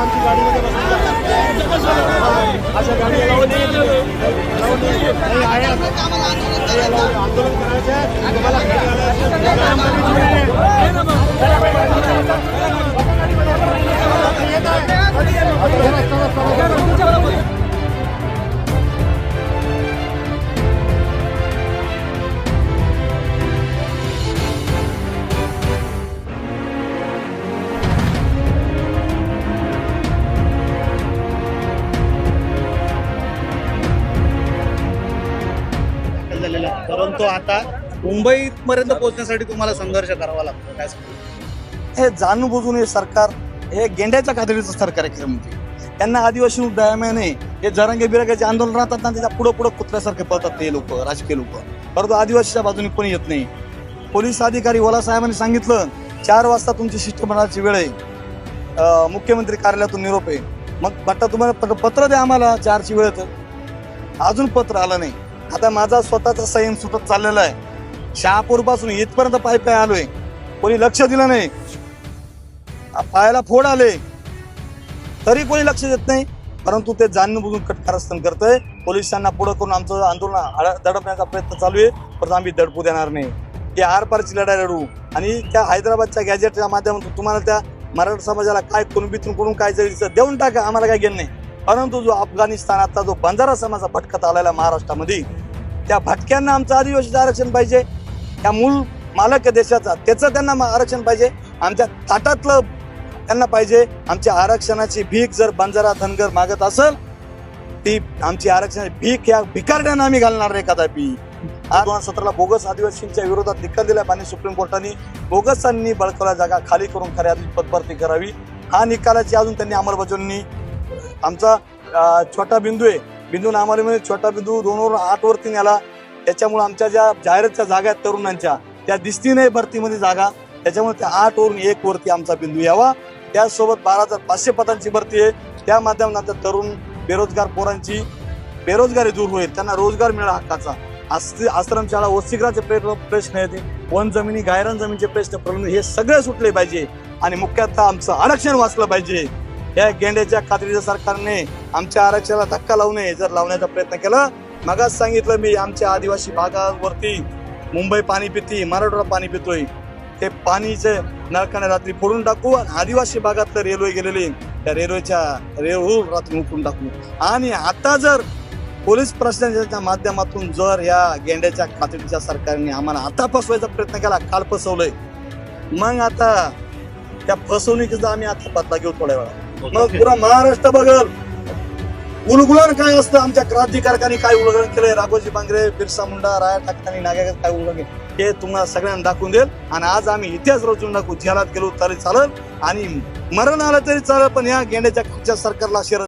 आमची गाडीमध्ये बसून अशा गाडी आंदोलन करायचं आहे. तुम्हाला झालेला आहे. परंतु आता मुंबईपर्यंत पोहोचण्यासाठी तुम्हाला संघर्ष करावा लागतो. काय हे जाणून बुजून हे सरकार हे गेंड्याच्या खात्रीचं सरकार आहे खरं म्हणजे. त्यांना आदिवासी दयामय नाही. हे जरंगे बिरंगाचे आंदोलन राहतात ना त्याच्या पुढं पुढं कुत्र्यासारखे पळतात ते लोक राजकीय लोक. परंतु आदिवासीच्या बाजूने कोणी येत नाही. पोलीस अधिकारी ओला साहेबांनी सांगितलं चार वाजता तुमची शिष्टमंडळाची वेळ आहे. मुख्यमंत्री कार्यालयातून निरोप आहे. मग बट्टा तुम्हाला पत्र- पत्र द्या आम्हाला चारची वेळ तर. अजून पत्र आलं नाही. आता माझा स्वतःचा संयम सुटत चाललेला आहे. शहापूरपासून इथपर्यंत पाय पाय आलोय. कोणी लक्ष दिलं नाही. पायाला फोड आले. तरी कोणी लक्ष देत नाही. परंतु ते जाणूनबुजून कटकारस्थान करतंय. पोलिसांना पुढे करून आमचं आंदोलन दडपण्याचा प्रयत्न चालू आहे. परंतु आम्ही दडपू देणार नाही. की आरपारची लढाई लढू. आणि त्या हैदराबादच्या गॅजेटच्या माध्यमातून तुम्हाला त्या मराठा समाजाला काय कुणबीतून करून काय जरी देऊन टाका. आम्हाला काय घेणं नाही. परंतु जो अफगाणिस्तानातला जो बंजारा समाजा भटकत आलेला महाराष्ट्रामध्ये त्या भटक्यांना आमचं आदिवासीचं आरक्षण पाहिजे. त्या मूळ मालक देशाचा त्याचं त्यांना आरक्षण पाहिजे. आमच्या ताटातलं त्यांना पाहिजे. आमच्या आरक्षणाची भीक जर बंजारा धनगर मागत असेल ती आमची आरक्षणाची भीक या भिकारड्यांना आम्ही घालणार नाही कदापि. दोन सतराला बोगस आदिवासींच्या विरोधात निकाल दिला मान्य सुप्रीम कोर्टाने. बोगसांनी बळकवल्या जागा खाली करून खऱ्या पदभरती करावी. हा निकालाची अजून त्यांनी अंमलबजावणी आमचा छोटा बिंदू आहे. बिंदू नामावलीमध्ये म्हणजे छोटा बिंदू दोन वर आठ वरती नेला त्याच्यामुळे आमच्या ज्या जाहिरातच्या जागा आहेत तरुणांच्या त्या दिसती नाही भरतीमध्ये जागा. त्याच्यामुळे त्या आठ वरून एक वरती आमचा बिंदू यावा. त्यासोबत बारा हजार पाचशे पदांची भरती आहे. त्या माध्यमातून तरुण बेरोजगार पोरांची बेरोजगारी दूर होईल. त्यांना रोजगार मिळा हक्काचा. आस्थ- आश्रमशाळा वसिग्राचे प्रश्न आहेत. वन जमिनी गायरन जमिनीचे प्रश्न प्रश्न हे सगळे सुटले पाहिजे. आणि मुख्यतः आमचं आरक्षण वाचलं पाहिजे. या गेंड्याच्या खात्रीच्या सरकारने आमच्या आरक्षणाला धक्का लावू नये जर लावण्याचा प्रयत्न केला मगाच सांगितलं मी आमच्या आदिवासी भागावरती मुंबई पाणी पिती मराठवाडा पाणी पितोय. ते पाणीचे नळकाने रात्री फोडून टाकू आणि आदिवासी भागातलं रेल्वे गेलेले त्या रेल्वेच्या रेल्वे रात्री उकळून टाकू. आणि आता जर पोलीस प्रशासनाच्या माध्यमातून जर या गेंड्याच्या खात्रीच्या सरकारने आम्हाला आता फसवायचा प्रयत्न केला काल फसवलंय. मग आता त्या फसवणुकीचा आम्ही आता बदला घेऊ थोड्या वेळा मग पुरा महाराष्ट्र बघल. उलगुलन काय असतं? आमच्या क्रांतिकारकांनी काय उल्लंघन केलंय? राघोजी बांगरे बिरसा मुंडा राया टाकतानी नाग्या काय उल्लंघन हे तुम्हाला सगळ्यांना दाखवून देईल. आणि आज आम्ही इतिहास रचून टाकू. जेलात गेलो तरी चालत आणि मरण आलं तरी चालत पण या गेंड्याच्या खालच्या सरकारला शिर